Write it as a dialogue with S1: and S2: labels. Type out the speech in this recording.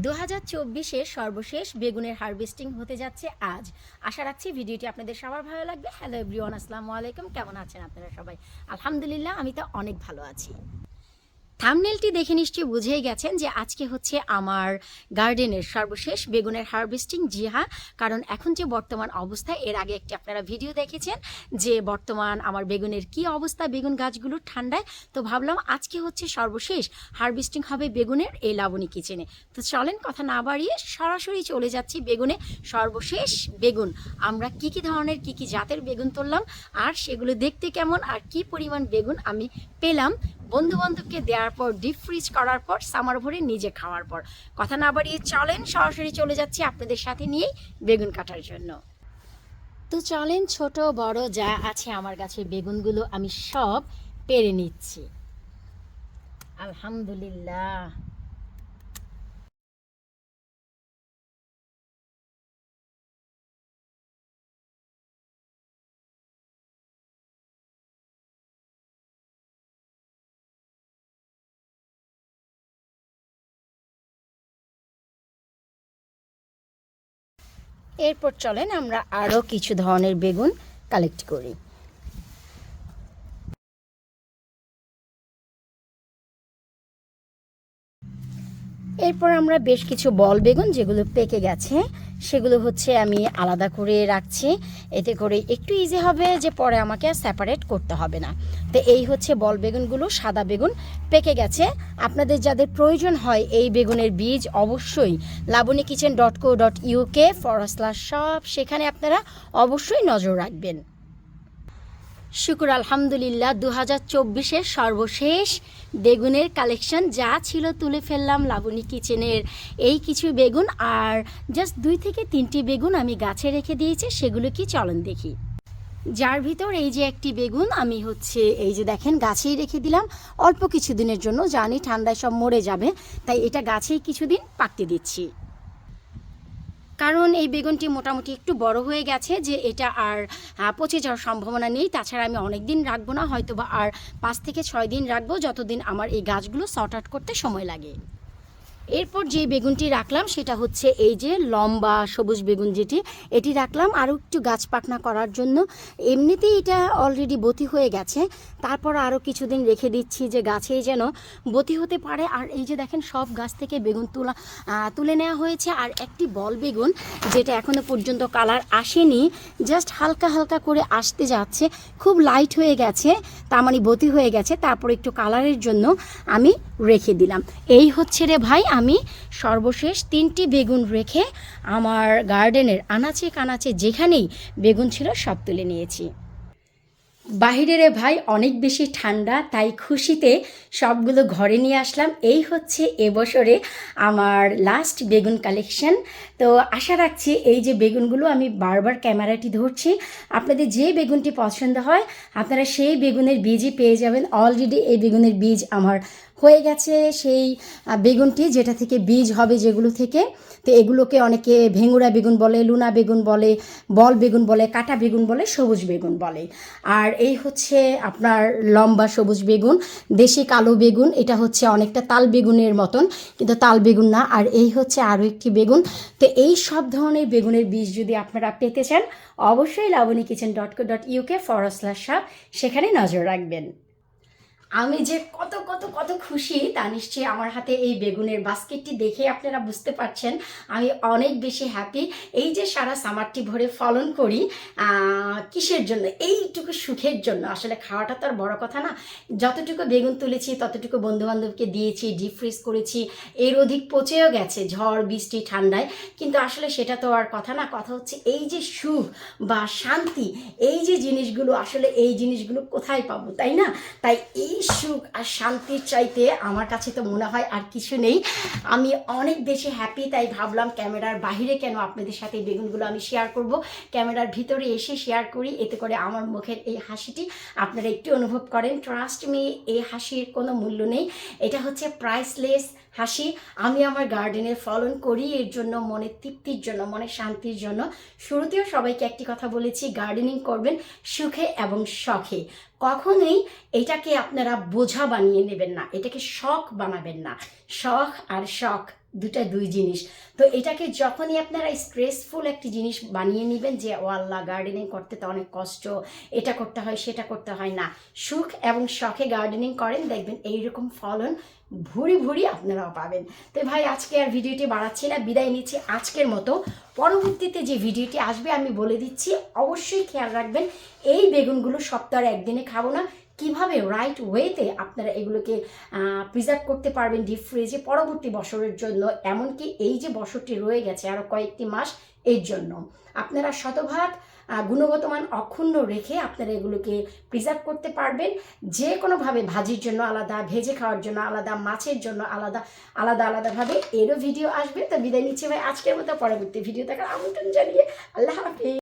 S1: দু হাজার চব্বিশের সর্বশেষ বেগুনের হারভেস্টিং হতে যাচ্ছে আজ। আশা রাখছি ভিডিওটি আপনাদের সবার ভালো লাগবে। হ্যালো এভরিওয়ান, আসসালামু আলাইকুম। কেমন আছেন আপনারা সবাই? আলহামদুলিল্লাহ, আমি তো অনেক ভালো আছি। থামনেলটি দেখে নিশ্চয়ই বুঝেই গেছেন যে আজকে হচ্ছে আমার গার্ডেনের সর্বশেষ বেগুনের হারভেস্টিং জি কারণ এখন যে বর্তমান অবস্থা, এর আগে একটি আপনারা ভিডিও দেখেছেন যে বর্তমান আমার বেগুনের কি অবস্থা, বেগুন গাছগুলো ঠান্ডায়। তো ভাবলাম আজকে হচ্ছে সর্বশেষ হারভেস্টিং হবে বেগুনের এই লাবণী কিচেনে। তো চলেন কথা না বাড়িয়ে সরাসরি চলে যাচ্ছি বেগুনে। সর্বশেষ বেগুন, আমরা কি কি ধরনের, কি কি জাতের বেগুন তুললাম, আর সেগুলো দেখতে কেমন, আর কি পরিমাণ বেগুন আমি পেলাম। বন্ধু বান্ধবকে দেওয়ার পর ডিপ ফ্রিজ করার পর সামার ভরে নিজে খাওয়ার পর। কথা না বাড়িয়ে চলেন, সরাসরি চলে যাচ্ছি আপনাদের সাথে নিয়ে বেগুন কাটার জন্য। তো চলেন, ছোট, বড় যা আছে আমার কাছে বেগুনগুলো আমি সব পেরে নিচ্ছি। আলহামদুলিল্লাহ। এরপর চলেন আমরা আরও কিছু ধরনের বেগুন কালেক্ট করি। এরপর আমরা বেশ কিছু বল বেগুন যেগুলো পেকে গেছে সেগুলো হচ্ছে আমি আলাদা করে রাখছি। এতে করে একটু ইজি হবে যে পরে আমাকে সেপারেট করতে হবে না। তো এই হচ্ছে বল বেগুনগুলো, সাদা বেগুন পেকে গেছে। আপনাদের যাদের প্রয়োজন হয় এই বেগুনের বীজ অবশ্যই Laboni kitchen dot co dot UK ফরসলা সব সেখানে আপনারা অবশ্যই নজর রাখবেন। শুকুর আলহামদুলিল্লাহ দু হাজার চব্বিশের সর্বশেষ বেগুনের কালেকশন যা ছিল তুলে ফেললাম লাবণী কিচেনের এই কিছু বেগুন। আর জাস্ট দুই থেকে তিনটি বেগুন আমি গাছে রেখে দিয়েছি, সেগুলো কি চলন দেখি। যার ভিতর এই যে একটি বেগুন, আমি হচ্ছে এই যে দেখেন গাছেই রেখে দিলাম। অল্প কিছু দিনের জন্য জানি ঠান্ডায় সব মরে যাবে, তাই এটা গাছেই কিছুদিন পাকতে দিচ্ছি। কারণ এই বেগুনটি মোটামুটি একটু বড় হয়ে গেছে যে এটা আর পচে যাওয়ার সম্ভাবনা নেই। তাছাড়া আমি অনেক দিন রাখব না হয়তো বা আর পাঁচ থেকে ছয় দিন রাখব, যতদিন আমার এই গাছগুলো শর্ট আউট করতে সময় লাগে। এরপর যে বেগুনটি রাখলাম, সেটা হচ্ছে এই যে লম্বা সবুজ বেগুন যেটি, এটি রাখলাম আরও একটু গাছ পাকনা করার জন্য। এমনিতেই এটা অলরেডি বতি হয়ে গেছে। তারপর আরও কিছুদিন রেখে দিচ্ছি যে গাছেই যেন বতি হতে পারে। আর এই যে দেখেন, সব গাছ থেকে বেগুন তোলা তুলে নেওয়া হয়েছে। আর একটি বল বেগুন, যেটা এখনও পর্যন্ত কালার আসেনি, জাস্ট হালকা হালকা করে আসতে যাচ্ছে। খুব লাইট হয়ে গেছে, তার মানে বতি হয়ে গেছে। তারপর একটু কালারের জন্য আমি রেখে দিলাম। এই হচ্ছে রে ভাই আমি সর্বশেষ তিনটি বেগুন রেখে আমার গার্ডেনের আনাচে কানাচে যেখানেই বেগুন ছিল সব তুলে নিয়েছি। বাহিরের ভাই অনেক বেশি ঠান্ডা, তাই খুশিতে সবগুলো ঘরে নিয়ে আসলাম। এই হচ্ছে এবছরে আমার লাস্ট বেগুন কালেকশন তো আশা রাখছি এই যে বেগুনগুলো আমি বারবার ক্যামেরাটি ধরছি, আপনাদের যে বেগুনটি পছন্দ হয়, আপনারা সেই বেগুনের বীজই পেয়ে যাবেন। অলরেডি এই বেগুনের বীজ আমার হয়ে গেছে, সেই বেগুনটি যেটা থেকে বীজ হবে যেগুলো থেকে। তো এগুলোকে অনেকে ভেঙুরা বেগুন বলে, লুনা বেগুন বলে, বল বেগুন বলে, কাটা বেগুন বলে, সবুজ বেগুন বলে। আর এই হচ্ছে আপনার লম্বা সবুজ বেগুন, দেশি কালো বেগুন, এটা হচ্ছে অনেকটা তাল বেগুনের মতন, কিন্তু তাল বেগুন না। আর এই হচ্ছে আরও একটি বেগুন। তো এই সব ধরনের বেগুনের বীজ যদি আপনারা পেতে চান, অবশ্যই Labani kitchen dot co dot UK সাপ সেখানে নজর রাখবেন। আমি যে কত কত কত খুশি তা নিশ্চয়ই আমার হাতে এই বেগুনের বাস্কেটটি দেখে আপনারা বুঝতে পারছেন। আমি অনেক বেশি হ্যাপি এই যে সারা সামারটি ভরে ফলন করি কিসের জন্য? এইটুকু সুখের জন্য। আসলে খাওয়াটা তো আর বড় কথা না। যতটুকু বেগুন তুলেছি, ততটুকু বন্ধুবান্ধবকে দিয়েছি ডিপ ফ্রিজ করেছি, এর অধিক পচেও গেছে, ঝড়, বৃষ্টি, ঠান্ডায়। কিন্তু আসলে সেটা তো আর কথা না। কথা হচ্ছে এই যে সুখ বা শান্তি, এই যে জিনিসগুলো, আসলে এই জিনিসগুলো কোথায় পাবো, তাই না? তাই এই সুখ আর শান্তির চাইতে আমার কাছে তো মনে হয় আর কিছু নেই। আমি অনেক বেশি হ্যাপি তাই ভাবলাম ক্যামেরার বাইরে কেন আপনাদের সাথে এই বেগুনগুলো আমি শেয়ার করব? ক্যামেরার ভিতরে এসে শেয়ার করি, এতে করে আমার মুখের এই হাসিটি আপনারা একটু অনুভব করেন। ট্রাস্ট মি এই হাসির কোনো মূল্য নেই। এটা হচ্ছে প্রাইসলেস হাসি। আমি আমার গার্ডেনে ফলন করি, এর জন্য মনের তৃপ্তির জন্য মনের শান্তির জন্য। শুরুতেও সবাইকে একটি কথা বলেছি গার্ডেনিং করবেন সুখে এবং শখে। কখনোই এটাকে আপনারা বোঝা বানিয়ে নেবেন না এটাকে শখ বানাবেন না। শখ আর শখ দুটা দুই জিনিস। তো এটাকে যখনই আপনারা স্ট্রেসফুল একটি জিনিস বানিয়ে নেবেন যে, ও আল্লাহ গার্ডেনিং করতে তো অনেক কষ্ট, এটা করতে হয়, সেটা করতে হয় না। সুখ এবং শখে গার্ডেনিং করেন, দেখবেন এইরকম ফলন ভুরি ভুরি আপনারাও পাবেন। তো ভাই, আজকে আর ভিডিওটি বাড়াচ্ছি না, বিদায় নিচ্ছি আজকের মতো। পরবর্তীতে যে ভিডিওটি আসবে, আমি বলে দিচ্ছি, অবশ্যই খেয়াল রাখবেন, এই বেগুনগুলো সপ্তাহে একদিনে খাব না কীভাবে রাইট ওয়েতে আপনারা এগুলোকে প্রিজার্ভ করতে পারবেন ডিপ ফ্রিজে পরবর্তী বছরের জন্য, এমনকি এই যে বছরটি রয়ে গেছে আরও কয়েকটি মাস এর জন্য। আপনারা শতভাগ গুণগত মান অক্ষুণ্ণ রেখে আপনারা এগুলোকে প্রিজার্ভ করতে পারবেন। যে কোনোভাবে ভাজির জন্য আলাদা, ভেজে খাওয়ার জন্য আলাদা, মাছের জন্য আলাদা আলাদা, আলাদাভাবে এরও ভিডিও আসবে। তো বিদায় নিচ্ছি ভাই, আজকের মতো পরবর্তী ভিডিও দেখার আমন্ত্রণ জানিয়ে আল্লাহ হাফিজ।